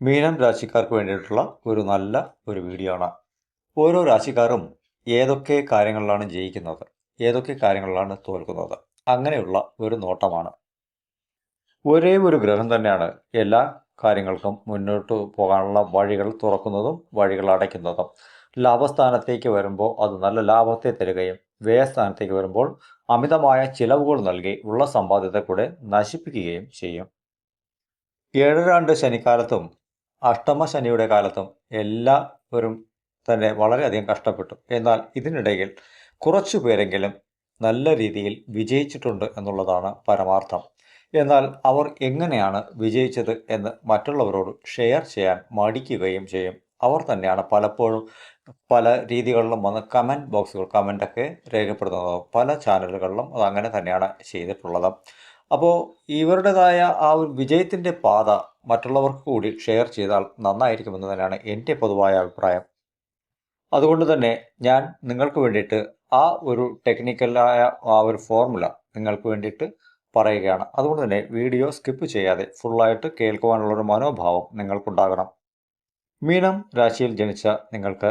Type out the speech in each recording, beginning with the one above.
മീനം രാശിക്കാർക്ക് വേണ്ടിയിട്ടുള്ള ഒരു നല്ല ഒരു വീഡിയോ ആണ്. ഓരോ രാശിക്കാരും ഏതൊക്കെ കാര്യങ്ങളിലാണ് ജയിക്കുന്നത് ഏതൊക്കെ കാര്യങ്ങളിലാണ് തോൽക്കുന്നത് അങ്ങനെയുള്ള ഒരു നോട്ടമാണ്. ഒരേ ഒരു ഗ്രഹം തന്നെയാണ് എല്ലാ കാര്യങ്ങൾക്കും മുന്നോട്ട് പോകാനുള്ള വഴികൾ തുറക്കുന്നതും വഴികൾ അടയ്ക്കുന്നതും. ലാഭസ്ഥാനത്തേക്ക് വരുമ്പോൾ അത് നല്ല ലാഭത്തെ തരികയും വ്യയസ്ഥാനത്തേക്ക് വരുമ്പോൾ അമിതമായ ചിലവുകൾ നൽകി ഉള്ള സമ്പാദ്യത്തെ കൂടെ നശിപ്പിക്കുകയും ചെയ്യും. ഏഴരാണ്ട് ശനിക്കാലത്തും അഷ്ടമ ശനിയുടെ കാലത്തും എല്ലാവരും തന്നെ വളരെയധികം കഷ്ടപ്പെട്ടു. എന്നാൽ ഇതിനിടയിൽ കുറച്ചു പേരെങ്കിലും നല്ല രീതിയിൽ വിജയിച്ചിട്ടുണ്ട് എന്നുള്ളതാണ് പരമാർത്ഥം. എന്നാൽ അവർ എങ്ങനെയാണ് വിജയിച്ചത് എന്ന് മറ്റുള്ളവരോട് ഷെയർ ചെയ്യാൻ മടിക്കുകയും ചെയ്യും. അവർ തന്നെയാണ് പലപ്പോഴും പല രീതികളിലും വന്ന് കമന്റ് ബോക്സുകൾ കമന്റൊക്കെ രേഖപ്പെടുത്തുന്നത്. പല ചാനലുകളിലും അത് അങ്ങനെ തന്നെയാണ് ചെയ്തിട്ടുള്ളത്. അപ്പോൾ ഇവരുടേതായ ആ ഒരു വിജയത്തിന്റെ പാത മറ്റുള്ളവർക്ക് കൂടി ഷെയർ ചെയ്താൽ നന്നായിരിക്കുമെന്ന് തന്നെയാണ് എന്റെ പൊതുവായ അഭിപ്രായം. അതുകൊണ്ട് തന്നെ ഞാൻ നിങ്ങൾക്ക് വേണ്ടിയിട്ട് ആ ഒരു ടെക്നിക്കലായ ആ ഒരു ഫോർമുല നിങ്ങൾക്ക് വേണ്ടിയിട്ട് പറയുകയാണ്. അതുകൊണ്ട് തന്നെ വീഡിയോ സ്കിപ്പ് ചെയ്യാതെ ഫുള്ളായിട്ട് കേൾക്കുവാനുള്ളൊരു മനോഭാവം നിങ്ങൾക്കുണ്ടാകണം. മീനം രാശിയിൽ ജനിച്ച നിങ്ങൾക്ക്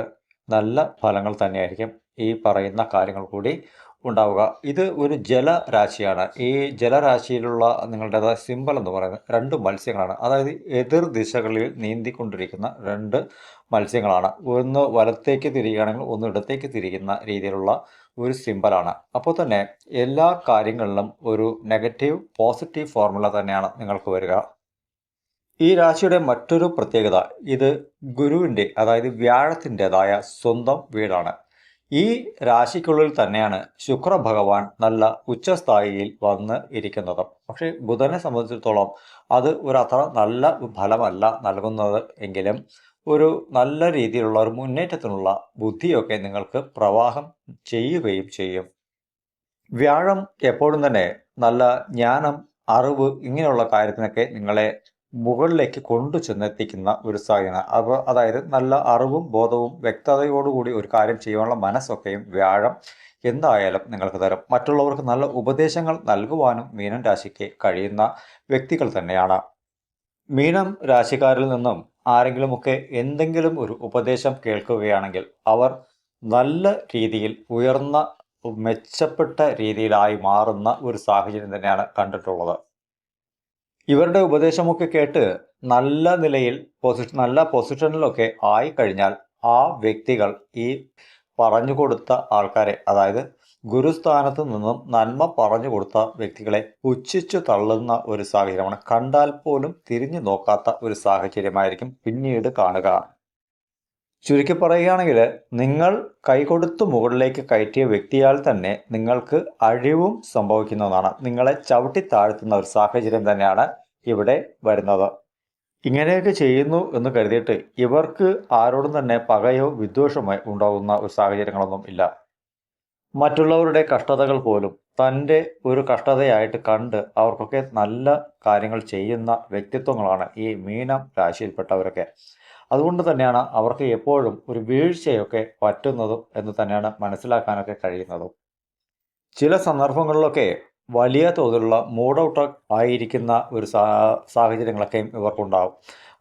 നല്ല ഫലങ്ങൾ തന്നെയായിരിക്കും ഈ പറയുന്ന കാര്യങ്ങൾ കൂടി ഉണ്ടാവുക. ഇത് ഒരു ജലരാശിയാണ്. ഈ ജലരാശിയിലുള്ള നിങ്ങളുടേതായ സിമ്പൽ എന്ന് പറയുന്നത് രണ്ട് മത്സ്യങ്ങളാണ്. അതായത് എതിർ ദിശകളിൽ നീന്തിക്കൊണ്ടിരിക്കുന്ന രണ്ട് മത്സ്യങ്ങളാണ്. ഒന്ന് വലത്തേക്ക് തിരിയുകയാണെങ്കിൽ ഒന്ന് ഇടത്തേക്ക് തിരിയുന്ന രീതിയിലുള്ള ഒരു സിമ്പലാണ് അപ്പോൾ തന്നെ എല്ലാ കാര്യങ്ങളിലും ഒരു നെഗറ്റീവ് പോസിറ്റീവ് ഫോർമുല തന്നെയാണ് നിങ്ങൾക്ക് വരിക. ഈ രാശിയുടെ മറ്റൊരു പ്രത്യേകത ഇത് ഗുരുവിന്റെ അതായത് വ്യാഴത്തിന്റെതായ സ്വന്തം വീടാണ്. ഈ രാശിക്കുള്ളിൽ തന്നെയാണ് ശുക്ര ഭഗവാൻ നല്ല ഉച്ചസ്ഥായിയിൽ വന്ന് ഇരിക്കുന്നത്. പക്ഷേ ബുധനെ സംബന്ധിച്ചിടത്തോളം അത് ഒരു അത്ര നല്ല ഫലമല്ല നൽകുന്നത് എങ്കിലും ഒരു നല്ല രീതിയിലുള്ള ഒരു മുന്നേറ്റത്തിനുള്ള ബുദ്ധിയൊക്കെ നിങ്ങൾക്ക് പ്രവാഹം ചെയ്യുകയും ചെയ്യും. വ്യാഴം എപ്പോഴും തന്നെ നല്ല ജ്ഞാനം അറിവ് ഇങ്ങനെയുള്ള കാര്യത്തിനൊക്കെ നിങ്ങളെ മുകളിലേക്ക് കൊണ്ടു ചെന്നെത്തിക്കുന്ന ഒരു സാധ്യത അപ്പോൾ അതായത് നല്ല അറിവും ബോധവും വ്യക്തതയോടുകൂടി ഒരു കാര്യം ചെയ്യാനുള്ള മനസ്സൊക്കെയും വ്യാഴം എന്തായാലും നിങ്ങൾക്ക് തരും. മറ്റുള്ളവർക്ക് നല്ല ഉപദേശങ്ങൾ നൽകുവാനും മീനം രാശിക്ക് കഴിയുന്ന വ്യക്തികൾ തന്നെയാണ്. മീനം രാശിക്കാരിൽ നിന്നും ആരെങ്കിലുമൊക്കെ എന്തെങ്കിലും ഒരു ഉപദേശം കേൾക്കുകയാണെങ്കിൽ അവർ നല്ല രീതിയിൽ ഉയർന്ന മെച്ചപ്പെട്ട രീതിയിലായി മാറുന്ന ഒരു സാഹചര്യം തന്നെയാണ് കണ്ടിട്ടുള്ളത്. ഇവരുടെ ഉപദേശമൊക്കെ കേട്ട് നല്ല നിലയിൽ പൊസിഷൻ നല്ല പൊസിഷനിലൊക്കെ ആയി കഴിഞ്ഞാൽ ആ വ്യക്തികൾ ഈ പറഞ്ഞു കൊടുത്ത ആൾക്കാരെ അതായത് ഗുരുസ്ഥാനത്ത് നിന്നും നന്മ പറഞ്ഞു കൊടുത്ത വ്യക്തികളെ പുച്ഛിച്ചു തള്ളുന്ന ഒരു സാഹചര്യമാണ്. കണ്ടാൽ പോലും തിരിഞ്ഞു നോക്കാത്ത ഒരു സാഹചര്യമായിരിക്കും പിന്നീട് കാണുക. ചുരുക്കി പറയുകയാണെങ്കിൽ നിങ്ങൾ കൈകൊടുത്ത് മുകളിലേക്ക് കയറ്റിയ വ്യക്തിയാൽ തന്നെ നിങ്ങൾക്ക് അഴിവും സംഭവിക്കുന്നതാണ്. നിങ്ങളെ ചവിട്ടി താഴ്ത്തുന്ന ഒരു സാഹചര്യം തന്നെയാണ് ഇവിടെ വരുന്നത്. ഇങ്ങനെയൊക്കെ ചെയ്യുന്നു എന്ന് കരുതിയിട്ട് ഇവർക്ക് ആരോടും തന്നെ പകയോ വിദ്വേഷമോ ഉണ്ടാകുന്ന ഒരു സാഹചര്യങ്ങളൊന്നും ഇല്ല. മറ്റുള്ളവരുടെ കഷ്ടതകൾ പോലും തന്റെ ഒരു കഷ്ടതയായിട്ട് കണ്ട് അവർക്കൊക്കെ നല്ല കാര്യങ്ങൾ ചെയ്യുന്ന വ്യക്തിത്വങ്ങളാണ് ഈ മീനം രാശിയിൽപ്പെട്ടവരൊക്കെ അതുകൊണ്ട് തന്നെയാണ് അവർക്ക് എപ്പോഴും ഒരു വീഴ്ചയൊക്കെ പറ്റുന്നതും എന്ന് തന്നെയാണ് മനസ്സിലാക്കാനൊക്കെ കഴിയുന്നതും. ചില സന്ദർഭങ്ങളിലൊക്കെ വലിയ തോതിലുള്ള മൂഡ് ഔട്ട് ആയിരിക്കുന്ന ഒരു സാഹചര്യങ്ങളൊക്കെയും ഇവർക്കുണ്ടാവും.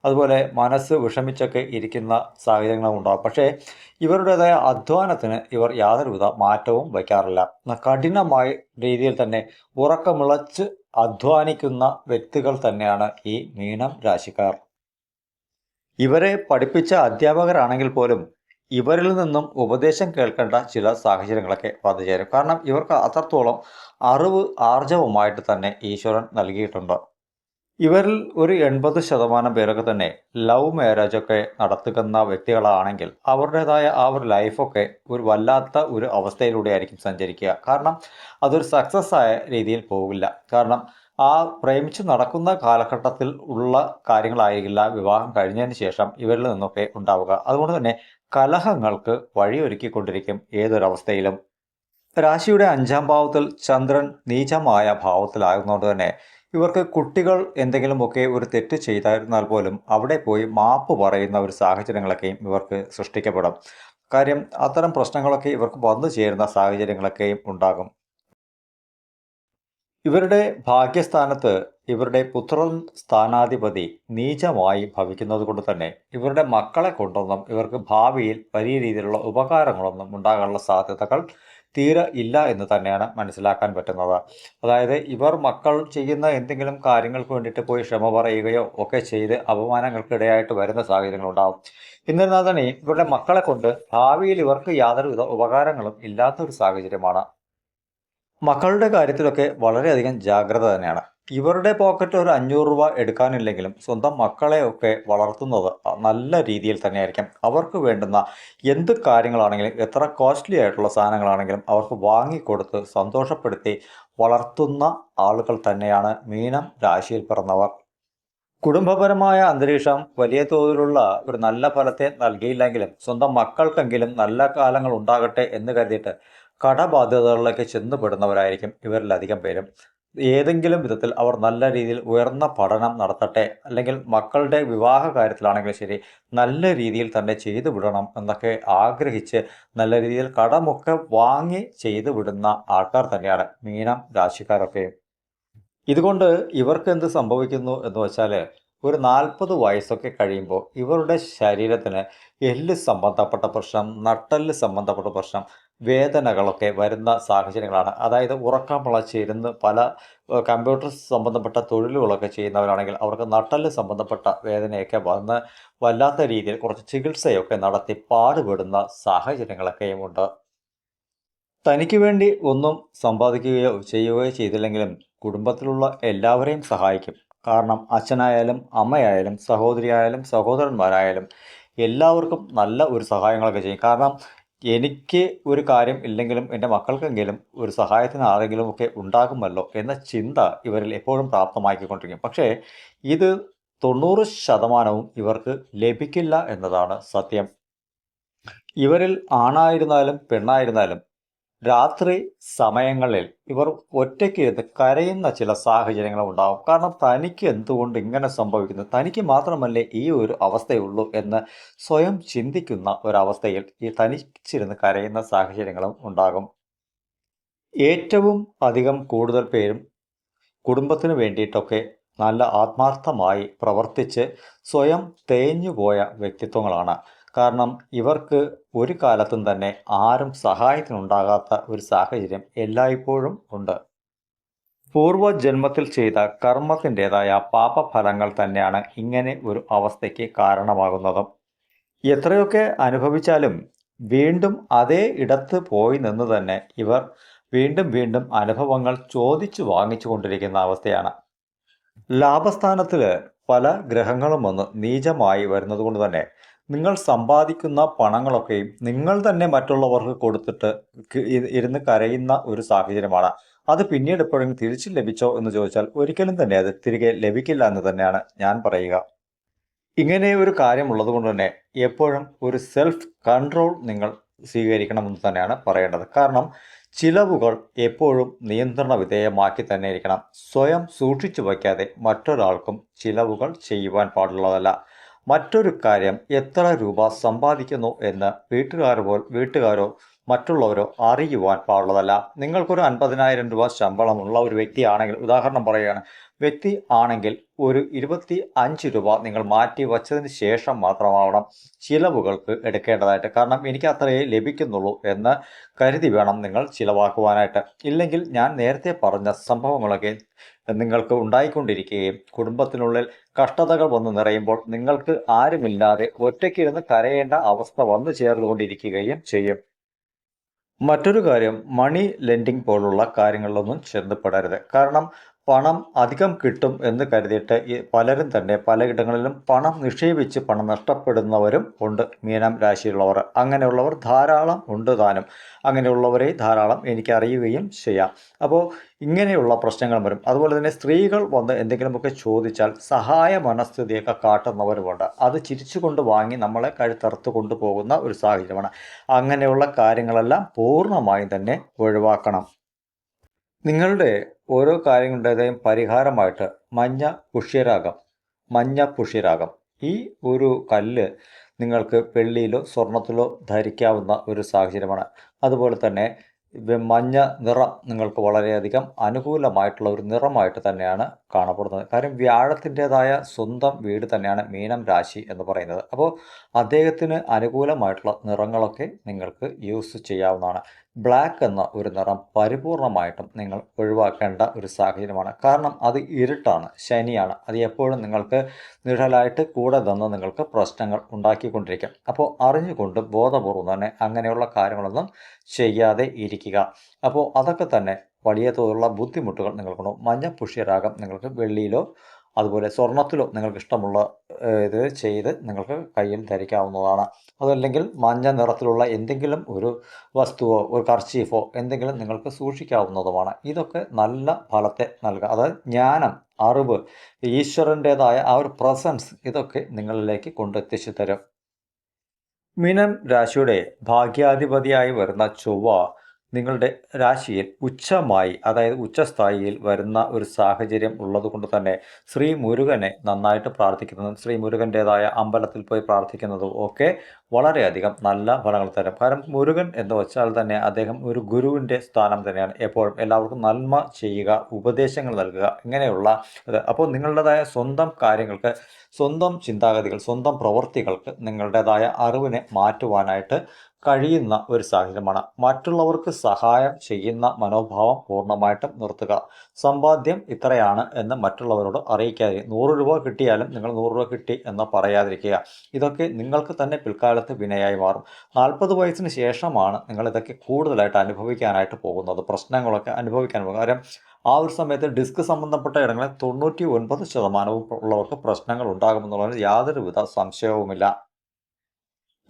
അതുപോലെ മനസ്സ് വിഷമിച്ചൊക്കെ ഇരിക്കുന്ന സാഹചര്യങ്ങളും ഉണ്ടാകും പക്ഷേ ഇവരുടേതായ അധ്വാനത്തിന് ഇവർ യാതൊരുവിധ മാറ്റവും വയ്ക്കാറില്ല. കഠിനമായ രീതിയിൽ തന്നെ ഉറക്കമിളച്ച് അധ്വാനിക്കുന്ന വ്യക്തികൾ തന്നെയാണ് ഈ മീനം രാശിക്കാർ. ഇവരെ പഠിപ്പിച്ച അധ്യാപകരാണെങ്കിൽ പോലും ഇവരിൽ നിന്നും ഉപദേശം കേൾക്കേണ്ട ചില സാഹചര്യങ്ങളൊക്കെ വന്നു ചേരും. കാരണം ഇവർക്ക് അത്രത്തോളം അറിവ് ആർജവമായിട്ട് തന്നെ ഈശ്വരൻ നൽകിയിട്ടുണ്ട്. ഇവരിൽ ഒരു എൺപത് ശതമാനം പേരൊക്കെ തന്നെ ലവ് മാരേജൊക്കെ നടത്തുന്ന വ്യക്തികളാണെങ്കിൽ അവരുടേതായ ആ ഒരു ലൈഫൊക്കെ ഒരു വല്ലാത്ത ഒരു അവസ്ഥയിലൂടെ ആയിരിക്കും സഞ്ചരിക്കുക. കാരണം അതൊരു സക്സസ് ആയ രീതിയിൽ പോകില്ല കാരണം ആ പ്രേമിച്ച് നടക്കുന്ന കാലഘട്ടത്തിൽ ഉള്ള കാര്യങ്ങളായിരിക്കില്ല വിവാഹം കഴിഞ്ഞതിന് ശേഷം ഇവരിൽ നിന്നൊക്കെ ഉണ്ടാവുക. അതുകൊണ്ട് തന്നെ കലഹങ്ങൾക്ക് വഴിയൊരുക്കിക്കൊണ്ടിരിക്കും ഏതൊരവസ്ഥയിലും. രാശിയുടെ അഞ്ചാം ഭാവത്തിൽ ചന്ദ്രൻ നീചമായ ഭാവത്തിലാകുന്നതുകൊണ്ട് തന്നെ ഇവർക്ക് കുട്ടികൾ എന്തെങ്കിലുമൊക്കെ ഒരു തെറ്റ് ചെയ്തായിരുന്നാൽ പോലും അവിടെ പോയി മാപ്പ് പറയുന്ന ഒരു സാഹചര്യങ്ങളൊക്കെയും ഇവർക്ക് സൃഷ്ടിക്കപ്പെടും. കാര്യം അത്തരം പ്രശ്നങ്ങളൊക്കെ ഇവർക്ക് വന്നു ചേരുന്ന സാഹചര്യങ്ങളൊക്കെയും ഉണ്ടാകും. ഇവരുടെ ഭാഗ്യസ്ഥാനത്ത് ഇവരുടെ പുത്രൻ സ്ഥാനാധിപതി നീചമായി ഭവിക്കുന്നത് കൊണ്ട് തന്നെ ഇവരുടെ മക്കളെ കൊണ്ടൊന്നും ഇവർക്ക് ഭാവിയിൽ വലിയ രീതിയിലുള്ള ഉപകാരങ്ങളൊന്നും ഉണ്ടാകാനുള്ള സാധ്യതകൾ തീരെ ഇല്ല എന്ന് തന്നെയാണ് മനസ്സിലാക്കാൻ പറ്റുന്നത്. അതായത് ഇവർ മക്കൾ ചെയ്യുന്ന എന്തെങ്കിലും കാര്യങ്ങൾക്ക് വേണ്ടിയിട്ട് പോയി ക്ഷമ പറയുകയോ ഒക്കെ ചെയ്ത് അപമാനങ്ങൾക്കിടയായിട്ട് വരുന്ന സാഹചര്യങ്ങളുണ്ടാകും എന്നിരുന്നാൽ തന്നെ ഇവരുടെ മക്കളെ കൊണ്ട് ഭാവിയിൽ ഇവർക്ക് യാതൊരുവിധ ഉപകാരങ്ങളും ഇല്ലാത്തൊരു സാഹചര്യമാണ് മക്കളുടെ കാര്യത്തിലൊക്കെ വളരെയധികം ജാഗ്രത തന്നെയാണ്. ഇവരുടെ പോക്കറ്റ് ഒരു അഞ്ഞൂറ് രൂപ എടുക്കാനില്ലെങ്കിലും സ്വന്തം മക്കളെയൊക്കെ വളർത്തുന്നത് നല്ല രീതിയിൽ തന്നെയായിരിക്കും. അവർക്ക് വേണ്ടുന്ന എന്ത് കാര്യങ്ങളാണെങ്കിലും എത്ര കോസ്റ്റ്ലി ആയിട്ടുള്ള സാധനങ്ങളാണെങ്കിലും അവർക്ക് വാങ്ങിക്കൊടുത്ത് സന്തോഷപ്പെടുത്തി വളർത്തുന്ന ആളുകൾ തന്നെയാണ് മീനം രാശിയിൽ പിറന്നവർ. കുടുംബപരമായ അന്തരീക്ഷം വലിയ തോതിലുള്ള ഒരു നല്ല ഫലത്തെ നൽകിയില്ലെങ്കിലും സ്വന്തം മക്കൾക്കെങ്കിലും നല്ല കാലങ്ങൾ ഉണ്ടാകട്ടെ എന്ന് കരുതിയിട്ട് കടബാധ്യതകളിലേക്ക് ചെന്നുപെടുന്നവരായിരിക്കും ഇവരിലധികം പേരും. ഏതെങ്കിലും വിധത്തിൽ അവർ നല്ല രീതിയിൽ ഉയർന്ന പഠനം നടത്തട്ടെ അല്ലെങ്കിൽ മക്കളുടെ വിവാഹ കാര്യത്തിലാണെങ്കിലും ശരി നല്ല രീതിയിൽ തന്നെ ചെയ്തു വിടണം എന്നൊക്കെ ആഗ്രഹിച്ച് നല്ല രീതിയിൽ കടമൊക്കെ വാങ്ങി ചെയ്തു വിടുന്ന ആൾക്കാർ തന്നെയാണ് മീനം രാശിക്കാരൊക്കെ. ഇതുകൊണ്ട് ഇവർക്ക് എന്ത് സംഭവിക്കുന്നു എന്ന് വെച്ചാൽ ഒരു നാൽപ്പത് വയസ്സൊക്കെ കഴിയുമ്പോൾ ഇവരുടെ ശരീരത്തിന് എല്ല് സംബന്ധപ്പെട്ട പ്രശ്നം നട്ടെല്ല് സംബന്ധപ്പെട്ട പ്രശ്നം വേദനകളൊക്കെ വരുന്ന സാഹചര്യങ്ങളാണ്. അതായത് ഉറക്കം വളച്ചിരുന്ന് പല കമ്പ്യൂട്ടർ സംബന്ധപ്പെട്ട തൊഴിലുകളൊക്കെ ചെയ്യുന്നവരാണെങ്കിൽ അവർക്ക് നട്ടൽ സംബന്ധപ്പെട്ട വേദനയൊക്കെ വന്ന് വല്ലാത്ത രീതിയിൽ കുറച്ച് ചികിത്സയൊക്കെ നടത്തി പാടുപെടുന്ന സാഹചര്യങ്ങളൊക്കെയും ഉണ്ട്. തനിക്ക് വേണ്ടി ഒന്നും സമ്പാദിക്കുകയോ ചെയ്യുകയോ ചെയ്തില്ലെങ്കിലും കുടുംബത്തിലുള്ള എല്ലാവരെയും സഹായിക്കും. കാരണം അച്ഛനായാലും അമ്മയായാലും സഹോദരിയായാലും സഹോദരന്മാരായാലും എല്ലാവർക്കും നല്ല ഒരു സഹായങ്ങളൊക്കെ ചെയ്യും. കാരണം എനിക്ക് ഒരു കാര്യം ഇല്ലെങ്കിലും എന്റെ മക്കൾക്കെങ്കിലും ഒരു സഹായത്തിന് ആരെങ്കിലും ഒക്കെ ഉണ്ടാകുമല്ലോ എന്ന ചിന്ത ഇവരിൽ എപ്പോഴും പ്രാപ്തമാക്കിക്കൊണ്ടിരിക്കും. പക്ഷേ ഇത് തൊണ്ണൂറ് ശതമാനവും ഇവർക്ക് ലഭിക്കില്ല എന്നതാണ് സത്യം. ഇവരിൽ ആണായിരുന്നാലും പെണ്ണായിരുന്നാലും രാത്രി സമയങ്ങളിൽ ഇവർ ഒറ്റയ്ക്ക് ഇരുന്ന് കരയുന്ന ചില സാഹചര്യങ്ങളും ഉണ്ടാകും കാരണം തനിക്ക് എന്തുകൊണ്ട് ഇങ്ങനെ സംഭവിക്കുന്നു? തനിക്ക് മാത്രമല്ലേ ഈ ഒരു അവസ്ഥയുള്ളൂ എന്ന് സ്വയം ചിന്തിക്കുന്ന ഒരവസ്ഥയിൽ ഈ തനിച്ചിരുന്ന് കരയുന്ന സാഹചര്യങ്ങളും ഉണ്ടാകും. ഏറ്റവും അധികം കൂടുതൽ പേരും കുടുംബത്തിന് വേണ്ടിയിട്ടൊക്കെ നല്ല ആത്മാർത്ഥമായി പ്രവർത്തിച്ച് സ്വയം തേഞ്ഞുപോയ വ്യക്തിത്വങ്ങളാണ്. കാരണം ഇവർക്ക് ഒരു കാലത്തും തന്നെ ആരും സഹായത്തിനുണ്ടാകാത്ത ഒരു സാഹചര്യം എല്ലായ്പ്പോഴും ഉണ്ട്. പൂർവജന്മത്തിൽ ചെയ്ത കർമ്മത്തിന്റെതായ പാപഫലങ്ങൾ തന്നെയാണ് ഇങ്ങനെ ഒരു അവസ്ഥയ്ക്ക് കാരണമാകുന്നതും. എത്രയൊക്കെ അനുഭവിച്ചാലും വീണ്ടും അതേ ഇടത്ത് പോയി നിന്ന് തന്നെ ഇവർ വീണ്ടും വീണ്ടും അനുഭവങ്ങൾ ചോദിച്ചു വാങ്ങിച്ചു കൊണ്ടിരിക്കുന്ന അവസ്ഥയാണ്. ലാഭസ്ഥാനത്തിൽ പല ഗ്രഹങ്ങളും വന്ന് നീചമായി വരുന്നത് കൊണ്ട് തന്നെ നിങ്ങൾ സമ്പാദിക്കുന്ന പണങ്ങളൊക്കെയും നിങ്ങൾ തന്നെ മറ്റുള്ളവർക്ക് കൊടുത്തിട്ട് ഇരുന്ന് കരയുന്ന ഒരു സാഹചര്യമാണ്. അത് പിന്നീട് എപ്പോഴെങ്കിലും തിരിച്ചു ലഭിച്ചോ എന്ന് ചോദിച്ചാൽ ഒരിക്കലും തന്നെ അത് തിരികെ ലഭിക്കില്ല എന്ന് തന്നെയാണ് ഞാൻ പറയുക. ഇങ്ങനെ ഒരു കാര്യമുള്ളത് കൊണ്ട് തന്നെ എപ്പോഴും ഒരു സെൽഫ് കൺട്രോൾ നിങ്ങൾ സ്വീകരിക്കണമെന്ന് തന്നെയാണ് പറയേണ്ടത്. കാരണം ചിലവുകൾ എപ്പോഴും നിയന്ത്രണ വിധേയമാക്കി തന്നെ ഇരിക്കണം. സ്വയം സൂക്ഷിച്ചു വയ്ക്കാതെ മറ്റൊരാൾക്കും ചിലവുകൾ ചെയ്യുവാൻ പാടുള്ളതല്ല. മറ്റൊരു കാര്യം എത്ര രൂപ സമ്പാദിക്കുന്നു എന്ന് വീട്ടുകാർ പോൽ വീട്ടുകാരോ മറ്റുള്ളവരോ അറിയുവാൻ പാടുള്ളതല്ല. നിങ്ങൾക്കൊരു അൻപതിനായിരം രൂപ ശമ്പളമുള്ള ഒരു വ്യക്തിയാണെങ്കിൽ ഉദാഹരണം പറയുകയാണ് വ്യക്തി ആണെങ്കിൽ ഒരു ഇരുപത്തി അഞ്ച് രൂപ നിങ്ങൾ മാറ്റി വച്ചതിന് ശേഷം മാത്രമാവണം ചിലവുകൾക്ക് എടുക്കേണ്ടതായിട്ട്. കാരണം എനിക്ക് അത്രയേ ലഭിക്കുന്നുള്ളൂ എന്ന് കരുതി വേണം നിങ്ങൾ ചിലവാക്കുവാനായിട്ട്. ഇല്ലെങ്കിൽ ഞാൻ നേരത്തെ പറഞ്ഞ സംഭവങ്ങളൊക്കെ നിങ്ങൾക്ക് ഉണ്ടായിക്കൊണ്ടിരിക്കുകയും കുടുംബത്തിനുള്ളിൽ കഷ്ടതകൾ വന്നു നിറയുമ്പോൾ നിങ്ങൾക്ക് ആരുമില്ലാതെ ഒറ്റയ്ക്കിരുന്ന് കരയേണ്ട അവസ്ഥ വന്നു ചേർന്നുകൊണ്ടിരിക്കുകയും ചെയ്യും. മറ്റൊരു കാര്യം മണി ലെൻഡിങ് പോലുള്ള കാര്യങ്ങളിലൊന്നും ചെന്നപ്പെടരുത് കാരണം പണം അധികം കിട്ടും എന്ന് കരുതിയിട്ട് പലരും തന്നെ പലയിടങ്ങളിലും പണം നിക്ഷേപിച്ച് പണം നഷ്ടപ്പെടുന്നവരും ഉണ്ട്. മീനം രാശിയിലുള്ളവർ. അങ്ങനെയുള്ളവർ ധാരാളം ഉണ്ട് താനും. അങ്ങനെയുള്ളവരെ ധാരാളം എനിക്കറിയുകയും ചെയ്യാം. അപ്പോൾ ഇങ്ങനെയുള്ള പ്രശ്നങ്ങൾ വരും. അതുപോലെ തന്നെ സ്ത്രീകൾ വന്ന് എന്തെങ്കിലുമൊക്കെ ചോദിച്ചാൽ സഹായ മനസ്ഥിതിയൊക്കെ കാട്ടുന്നവരുമുണ്ട്. അത് ചിരിച്ചുകൊണ്ട് വാങ്ങി നമ്മളെ കഴുത്തറുത്ത് കൊണ്ടുപോകുന്ന ഒരു സാഹചര്യമാണ്. അങ്ങനെയുള്ള കാര്യങ്ങളെല്ലാം പൂർണമായും തന്നെ ഒഴിവാക്കണം. നിങ്ങളുടെ ഓരോ കാര്യങ്ങളുടേതായും പരിഹാരമായിട്ട് മഞ്ഞ പുഷ്യരാഗം മഞ്ഞ പുഷ്യരാഗം ഈ ഒരു കല്ല് നിങ്ങൾക്ക് വെള്ളിയിലോ സ്വർണത്തിലോ ധരിക്കാവുന്ന ഒരു സാഹചര്യമാണ്. അതുപോലെ തന്നെ മഞ്ഞ നിറം നിങ്ങൾക്ക് വളരെയധികം അനുകൂലമായിട്ടുള്ള ഒരു നിറമായിട്ട് തന്നെയാണ് കാണപ്പെടുന്നത്. കാര്യം വ്യാഴത്തിന്റെതായ സ്വന്തം വീട് തന്നെയാണ് മീനം രാശി എന്ന് പറയുന്നത്. അപ്പോൾ അദ്ദേഹത്തിന് അനുകൂലമായിട്ടുള്ള നിറങ്ങളൊക്കെ നിങ്ങൾക്ക് യൂസ് ചെയ്യാവുന്നതാണ്. ബ്ലാക്ക് എന്ന ഒരു നിറം പരിപൂർണമായിട്ടും നിങ്ങൾ ഒഴിവാക്കേണ്ട ഒരു സാഹചര്യമാണ്. കാരണം അത് ഇരുട്ടാണ് ശനിയാണ്. അത് എപ്പോഴും നിങ്ങൾക്ക് നിഴലായിട്ട് കൂടെ നിന്ന് നിങ്ങൾക്ക് പ്രശ്നങ്ങൾ ഉണ്ടാക്കിക്കൊണ്ടിരിക്കും. അപ്പോൾ അറിഞ്ഞുകൊണ്ട് ബോധപൂർവം തന്നെ അങ്ങനെയുള്ള കാര്യങ്ങളൊന്നും ചെയ്യാതെ ഇരിക്കുക. അപ്പോൾ അതൊക്കെ തന്നെ വലിയ തോതിലുള്ള ബുദ്ധിമുട്ടുകൾ നിങ്ങൾക്കുണ്ടാവും മഞ്ഞ പുഷ്യരാഗം നിങ്ങൾക്ക് വെള്ളിയിലോ അതുപോലെ സ്വർണത്തിലോ നിങ്ങൾക്ക് ഇഷ്ടമുള്ള ഇത് ചെയ്ത് നിങ്ങൾക്ക് കയ്യിൽ ധരിക്കാവുന്നതാണ്. അതല്ലെങ്കിൽ മഞ്ഞ നിറത്തിലുള്ള എന്തെങ്കിലും ഒരു വസ്തുവോ ഒരു കർച്ചീഫോ എന്തെങ്കിലും നിങ്ങൾക്ക് സൂക്ഷിക്കാവുന്നതുമാണ്. ഇതൊക്കെ നല്ല ഫലത്തെ നൽകുക അതായത് ജ്ഞാനം അറിവ് ഈശ്വരന്റേതായ ആ ഒരു പ്രസൻസ് ഇതൊക്കെ നിങ്ങളിലേക്ക് കൊണ്ടെത്തിച്ചു തരും. മീനം രാശിയുടെ ഭാഗ്യാധിപതിയായി വരുന്ന ചൊവ്വ നിങ്ങളുടെ രാശിയിൽ ഉച്ചമായി അതായത് ഉച്ചസ്ഥായിയിൽ വരുന്ന ഒരു സാഹചര്യം ഉള്ളതുകൊണ്ട് തന്നെ ശ്രീ മുരുകനെ നന്നായിട്ട് പ്രാർത്ഥിക്കുന്നതും ശ്രീ മുരുകന്റെതായ അമ്പലത്തിൽ പോയി പ്രാർത്ഥിക്കുന്നതും ഒക്കെ വളരെയധികം നല്ല ഫലങ്ങൾ തരും. കാരണം മുരുകൻ എന്ന് വെച്ചാൽ തന്നെ അദ്ദേഹം ഒരു ഗുരുവിന്റെ സ്ഥാനം തന്നെയാണ്. എപ്പോഴും എല്ലാവർക്കും നന്മ ചെയ്യുക ഉപദേശങ്ങൾ നൽകുക ഇങ്ങനെയുള്ള അപ്പോൾ നിങ്ങളുടേതായ സ്വന്തം കാര്യങ്ങൾക്ക് സ്വന്തം ചിന്താഗതികൾ സ്വന്തം പ്രവൃത്തികൾക്ക് നിങ്ങളുടേതായ അറിവിനെ മാറ്റുവാനായിട്ട് കഴിയുന്ന ഒരു സാഹചര്യമാണ്. മറ്റുള്ളവർക്ക് സഹായം ചെയ്യുന്ന മനോഭാവം പൂർണമായിട്ടും നിർത്തുക. സമ്പാദ്യം ഇത്രയാണ് എന്ന് മറ്റുള്ളവരോട് അറിയിക്കാതെ നൂറ് രൂപ കിട്ടിയാലും നിങ്ങൾ നൂറ് രൂപ കിട്ടി എന്ന് പറയാതിരിക്കുക. ഇതൊക്കെ നിങ്ങൾക്ക് തന്നെ പിൽക്കാലത്ത് വിനയായി മാറും. നാൽപ്പത് വയസ്സിന് ശേഷമാണ് നിങ്ങൾ ഇതൊക്കെ കൂടുതലായിട്ട് അനുഭവിക്കാനായിട്ട് പോകുന്നത്. പ്രശ്നങ്ങളൊക്കെ അനുഭവിക്കാൻ പോകും കാര്യം ആ ഒരു സമയത്ത് ഡിസ്ക് സംബന്ധപ്പെട്ട ഇടങ്ങളിൽ തൊണ്ണൂറ്റി ഒൻപത് ശതമാനവും ഉള്ളവർക്ക് പ്രശ്നങ്ങൾ ഉണ്ടാകുമെന്നുള്ളതിന് യാതൊരുവിധ സംശയവുമില്ല.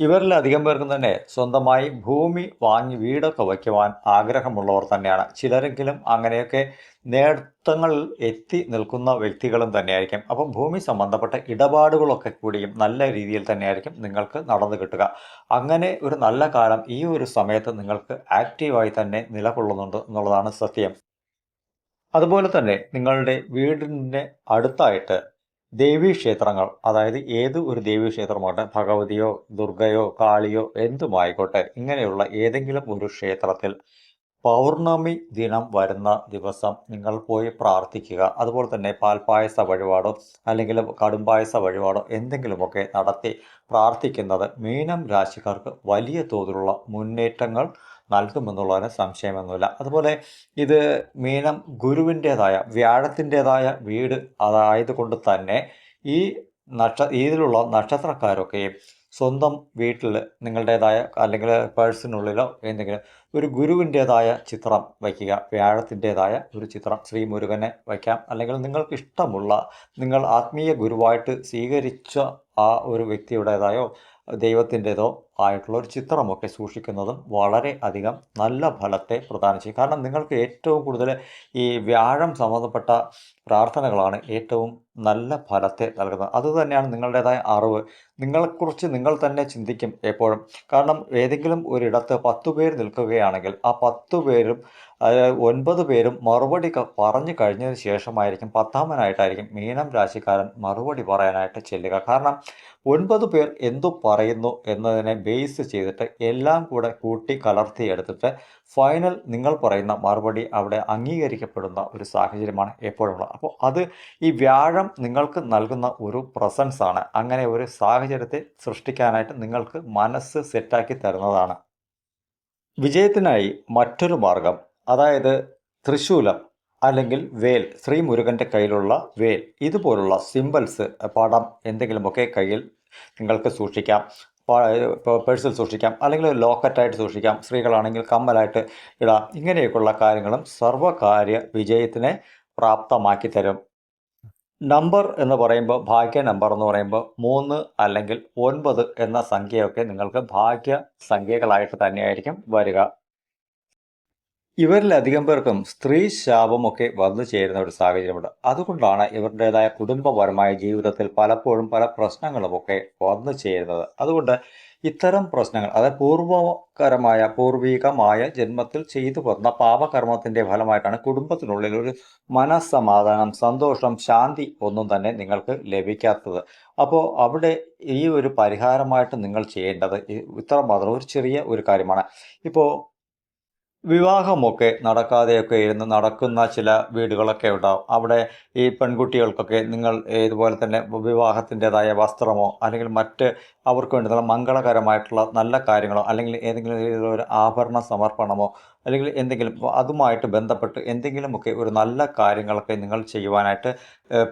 ഇവരിൽ അധികം പേർക്കും തന്നെ സ്വന്തമായി ഭൂമി വാങ്ങി വീടൊക്കെ വയ്ക്കുവാൻ ആഗ്രഹമുള്ളവർ തന്നെയാണ്. ചിലരെങ്കിലും അങ്ങനെയൊക്കെ നേട്ടങ്ങളിൽ എത്തി നിൽക്കുന്ന വ്യക്തികളും തന്നെയായിരിക്കും. അപ്പം ഭൂമി സംബന്ധപ്പെട്ട ഇടപാടുകളൊക്കെ കൂടിയും നല്ല രീതിയിൽ തന്നെയായിരിക്കും നിങ്ങൾക്ക് നടന്നു കിട്ടുക. അങ്ങനെ ഒരു നല്ല കാലം ഈ ഒരു സമയത്ത് നിങ്ങൾക്ക് ആക്റ്റീവായി തന്നെ നിലകൊള്ളുന്നുണ്ട് എന്നുള്ളതാണ് സത്യം. അതുപോലെ തന്നെ നിങ്ങളുടെ വീടിന്റെ അടുത്തായിട്ട് ദേവീ ക്ഷേത്രങ്ങൾ അതായത് ഏത് ഒരു ദേവീ ക്ഷേത്രമാകട്ടെ ഭഗവതിയോ ദുർഗയോ കാളിയോ എന്തുമായിക്കോട്ടെ ഇങ്ങനെയുള്ള ഏതെങ്കിലും ഒരു ക്ഷേത്രത്തിൽ പൗർണമി ദിനം വരുന്ന ദിവസം നിങ്ങൾ പോയി പ്രാർത്ഥിക്കുക. അതുപോലെ തന്നെ പാൽപ്പായസ വഴിപാടോ അല്ലെങ്കിൽ കടുംപായസ വഴിപാടോ എന്തെങ്കിലുമൊക്കെ നടത്തി പ്രാർത്ഥിക്കുന്നത് മീനം രാശിക്കാർക്ക് വലിയ തോതിലുള്ള മുന്നേറ്റങ്ങൾ നൽകുമെന്നുള്ളതിന് സംശയമൊന്നുമില്ല. അതുപോലെ ഇത് മീനം ഗുരുവിന്റേതായ വ്യാഴത്തിന്റെതായ വീട് അതായതുകൊണ്ട് തന്നെ ഈ നക്ഷ ഇതിലുള്ള നക്ഷത്രക്കാരൊക്കെയും സ്വന്തം വീട്ടിൽ നിങ്ങളുടേതായ അല്ലെങ്കിൽ പേഴ്സിനുള്ളിലോ എന്തെങ്കിലും ഒരു ഗുരുവിന്റേതായ ചിത്രം വയ്ക്കുക വ്യാഴത്തിന്റേതായ ഒരു ചിത്രം ശ്രീ മുരുകനെ വയ്ക്കാം. അല്ലെങ്കിൽ നിങ്ങൾക്ക് ഇഷ്ടമുള്ള നിങ്ങൾ ആത്മീയ ഗുരുവായിട്ട് സ്വീകരിച്ച ആ ഒരു വ്യക്തിയുടേതായോ ദൈവത്തിന്റെതോ ആയിട്ടുള്ള ഒരു ചിത്രമൊക്കെ സൂക്ഷിക്കുന്നതും വളരെ അധികം നല്ല ഫലത്തെ പ്രദാനം ചെയ്യും. കാരണം നിങ്ങൾക്ക് ഏറ്റവും കൂടുതൽ ഈ വ്യാഴം സംബന്ധപ്പെട്ട പ്രാർത്ഥനകളാണ് ഏറ്റവും നല്ല ഫലത്തെ നൽകുന്നത്. അതുതന്നെയാണ് നിങ്ങളുടേതായ അറിവ്. നിങ്ങളെക്കുറിച്ച് നിങ്ങൾ തന്നെ ചിന്തിക്കും എപ്പോഴും. കാരണം ഏതെങ്കിലും ഒരിടത്ത് പത്ത് പേര് നിൽക്കുകയാണെങ്കിൽ ആ പത്ത് പേരും ഒൻപത് പേരും മറുപടി പറഞ്ഞു കഴിഞ്ഞതിന് ശേഷമായിരിക്കും പത്താമനായിട്ടായിരിക്കും മീനം രാശിക്കാരൻ മറുപടി പറയാനായിട്ട് ചെല്ലുക. കാരണം ഒൻപത് പേർ എന്തു പറയുന്നു എന്നതിനെ ബേസ് ചെയ്തിട്ട് എല്ലാം കൂടെ കൂട്ടി കലർത്തി എടുത്തിട്ട് ഫൈനൽ നിങ്ങൾ പറയുന്ന മറുപടി അവിടെ അംഗീകരിക്കപ്പെടുന്ന ഒരു സാഹചര്യമാണ് എപ്പോഴുള്ളത് അപ്പോൾ അത് ഈ വ്യാഴം നിങ്ങൾക്ക് നൽകുന്ന ഒരു പ്രസൻസ് ആണ്. അങ്ങനെ ഒരു സാഹചര്യത്തെ സൃഷ്ടിക്കാനായിട്ട് നിങ്ങൾക്ക് മനസ്സ് സെറ്റാക്കി തരുന്നതാണ്. വിജയത്തിനായി മറ്റൊരു മാർഗം അതായത് തൃശൂലം അല്ലെങ്കിൽ വേൽ ശ്രീ മുരുകന്റെ കയ്യിലുള്ള വേൽ. ഇതുപോലുള്ള സിമ്പിൾസ് പടം എന്തെങ്കിലുമൊക്കെ കയ്യിൽ നിങ്ങൾക്ക് സൂക്ഷിക്കാം. പേഴ്സിൽ സൂക്ഷിക്കാം. അല്ലെങ്കിൽ ലോക്കറ്റായിട്ട് സൂക്ഷിക്കാം. സ്ത്രീകളാണെങ്കിൽ കമ്മലായിട്ട് ഇടാം. ഇങ്ങനെയൊക്കെയുള്ള കാര്യങ്ങളും സർവകാര്യ വിജയത്തിനെ പ്രാപ്തമാക്കി തരും. നമ്പർ എന്ന് പറയുമ്പോൾ ഭാഗ്യ നമ്പർ എന്ന് പറയുമ്പോൾ മൂന്ന് അല്ലെങ്കിൽ ഒൻപത് എന്ന സംഖ്യയൊക്കെ നിങ്ങൾക്ക് ഭാഗ്യ സംഖ്യകളായിട്ട് തന്നെയായിരിക്കും വരിക. ഇവരിലധികം പേർക്കും സ്ത്രീ ശാപമൊക്കെ വന്നു ചേരുന്ന ഒരു സാഹചര്യമുണ്ട്. അതുകൊണ്ടാണ് ഇവരുടേതായ കുടുംബപരമായ ജീവിതത്തിൽ പലപ്പോഴും പല പ്രശ്നങ്ങളുമൊക്കെ വന്നു ചേരുന്നത്. അതുകൊണ്ട് ഇത്തരം പ്രശ്നങ്ങൾ അതായത് പൂർവകരമായ പൂർവികമായ ജന്മത്തിൽ ചെയ്തു വന്ന പാപകർമ്മത്തിന്റെ ഫലമായിട്ടാണ് കുടുംബത്തിനുള്ളിൽ ഒരു മനസ്സമാധാനം സന്തോഷം ശാന്തി ഒന്നും തന്നെ നിങ്ങൾക്ക് ലഭിക്കാത്തത്. അപ്പോൾ അവിടെ ഈ ഒരു പരിഹാരമായിട്ട് നിങ്ങൾ ചെയ്യേണ്ടത് ഇത്ര മാത്രം ഒരു ചെറിയ ഒരു കാര്യമാണ്. ഇപ്പോൾ വിവാഹമൊക്കെ നടക്കാതെയൊക്കെ ഇരുന്ന് നടക്കുന്ന ചില വീടുകളൊക്കെ ഉണ്ടാവും. അവിടെ ഈ പെൺകുട്ടികൾക്കൊക്കെ നിങ്ങൾ ഇതുപോലെ തന്നെ വിവാഹത്തിന്റെതായ വസ്ത്രമോ അല്ലെങ്കിൽ മറ്റ് അവർക്ക് വേണ്ടുന്ന മംഗളകരമായിട്ടുള്ള നല്ല കാര്യങ്ങളോ അല്ലെങ്കിൽ ഏതെങ്കിലും ഒരു ആഭരണ സമർപ്പണമോ അല്ലെങ്കിൽ എന്തെങ്കിലും അതുമായിട്ട് ബന്ധപ്പെട്ട് എന്തെങ്കിലുമൊക്കെ ഒരു നല്ല കാര്യങ്ങളൊക്കെ നിങ്ങൾ ചെയ്യുവാനായിട്ട്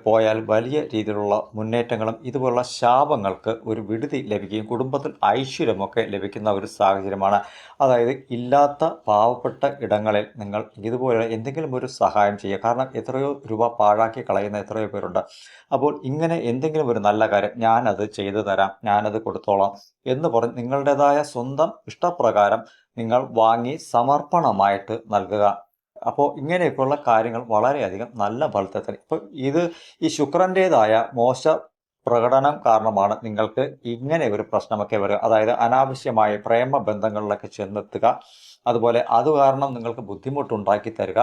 പോയാൽ വലിയ രീതിയിലുള്ള മുന്നേറ്റങ്ങളും ഇതുപോലുള്ള ശാപങ്ങൾക്ക് ഒരു വിടുതി ലഭിക്കുകയും കുടുംബത്തിൽ ഐശ്വര്യമൊക്കെ ലഭിക്കുന്ന ഒരു സാഹചര്യമാണ്. അതായത് ഇല്ലാത്ത പാവപ്പെട്ട ഇടങ്ങളിൽ നിങ്ങൾ ഇതുപോലെ എന്തെങ്കിലും ഒരു സഹായം ചെയ്യുക. കാരണം എത്രയോ രൂപ പാഴാക്കി കളയുന്ന എത്രയോ പേരുണ്ട്. അപ്പോൾ ഇങ്ങനെ എന്തെങ്കിലും ഒരു നല്ല കാര്യം ഞാനത് ചെയ്തു തരാം ഞാനത് കൊടുത്തോളാം എന്ന് പറഞ്ഞ് നിങ്ങളുടേതായ സ്വന്തം ഇഷ്ടപ്രകാരം നിങ്ങൾ വാങ്ങി സമർപ്പണമായിട്ട് നൽകുക. അപ്പോൾ ഇങ്ങനെയൊക്കെയുള്ള കാര്യങ്ങൾ വളരെയധികം നല്ല ഫലത്തെ തരും ഇപ്പോൾ ഇത് ഈ ശുക്രന്റേതായ മോശ പ്രകടനം കാരണമാണ് നിങ്ങൾക്ക് ഇങ്ങനെ ഒരു പ്രശ്നമൊക്കെ വരിക. അതായത് അനാവശ്യമായ പ്രേമ ബന്ധങ്ങളിലൊക്കെ ചെന്നെത്തുക. അതുപോലെ അത് കാരണം നിങ്ങൾക്ക് ബുദ്ധിമുട്ടുണ്ടാക്കി തരിക.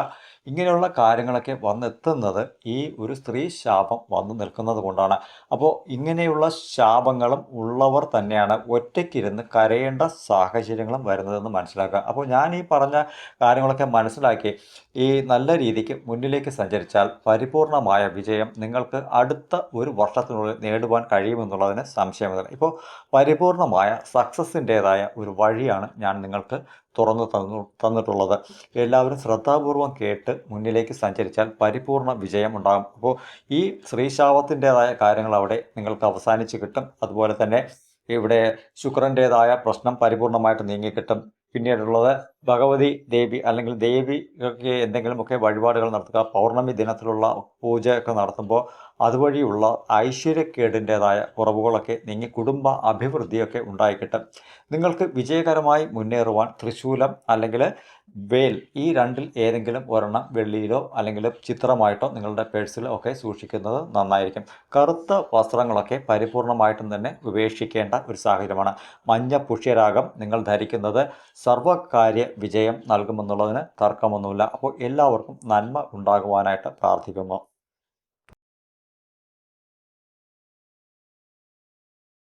ഇങ്ങനെയുള്ള കാര്യങ്ങളൊക്കെ വന്നെത്തുന്നത് ഈ ഒരു സ്ത്രീ ശാപം വന്നു നിൽക്കുന്നത് കൊണ്ടാണ്. അപ്പോൾ ഇങ്ങനെയുള്ള ശാപങ്ങളും ഉള്ളവർ തന്നെയാണ് ഒറ്റയ്ക്കിരുന്ന് കരയേണ്ട സാഹചര്യങ്ങളും വരുന്നതെന്ന് മനസ്സിലാക്കുക. അപ്പോൾ ഞാൻ ഈ പറഞ്ഞ കാര്യങ്ങളൊക്കെ മനസ്സിലാക്കി ഈ നല്ല രീതിക്ക് മുന്നിലേക്ക് സഞ്ചരിച്ചാൽ പരിപൂർണമായ വിജയം നിങ്ങൾക്ക് അടുത്ത ഒരു വർഷത്തിനുള്ളിൽ നേടുവാൻ കഴിയുമെന്നുള്ളതിന് സംശയമില്ല. ഇപ്പോൾ പരിപൂർണമായ സക്സസിന്റേതായ ഒരു വഴിയാണ് ഞാൻ നിങ്ങൾക്ക് തുറന്നു തന്നു തന്നിട്ടുള്ളത്. എല്ലാവരും ശ്രദ്ധാപൂർവം കേട്ട് മുന്നിലേക്ക് സഞ്ചരിച്ചാൽ പരിപൂർണ വിജയം ഉണ്ടാകും അപ്പോൾ ഈ ശ്രീശാപത്തിന്റെതായ കാര്യങ്ങൾ അവിടെ നിങ്ങൾക്ക് അവസാനിച്ച് കിട്ടും. അതുപോലെ തന്നെ ഇവിടെ ശുക്രന്റേതായ പ്രശ്നം പരിപൂർണമായിട്ട് നീങ്ങിക്കിട്ടും. പിന്നീടുള്ളത് ഭഗവതി ദേവി അല്ലെങ്കിൽ ദേവിക്ക് എന്തെങ്കിലുമൊക്കെ വഴിപാടുകൾ നടത്തുക പൗർണമി ദിനത്തിലുള്ള പൂജയൊക്കെ നടത്തുമ്പോൾ അതുവഴിയുള്ള ഐശ്വര്യക്കേടിന്റെതായ കുറവുകളൊക്കെ നീങ്ങി കുടുംബ അഭിവൃദ്ധിയൊക്കെ ഉണ്ടായിക്കിട്ടും. നിങ്ങൾക്ക് വിജയകരമായി മുന്നേറുവാൻ തൃശൂലം അല്ലെങ്കിൽ വേൽ ഈ രണ്ടിൽ ഏതെങ്കിലും ഒരെണ്ണം വെള്ളിയിലോ അല്ലെങ്കിൽ ചിത്രമായിട്ടോ നിങ്ങളുടെ പേഴ്സിലോ ഒക്കെ സൂക്ഷിക്കുന്നത് നന്നായിരിക്കും. കറുത്ത വസ്ത്രങ്ങളൊക്കെ പരിപൂർണമായിട്ടും തന്നെ ഉപേക്ഷിക്കേണ്ട ഒരു സാഹചര്യമാണ്. മഞ്ഞ പുഷ്യരാഗം നിങ്ങൾ ധരിക്കുന്നത് സർവകാര്യ വിജയം നൽകുമെന്നുള്ളതിന് തർക്കമൊന്നുമില്ല. അപ്പോൾ എല്ലാവർക്കും നന്മ ഉണ്ടാകുവാനായിട്ട് പ്രാർത്ഥിക്കുന്നു.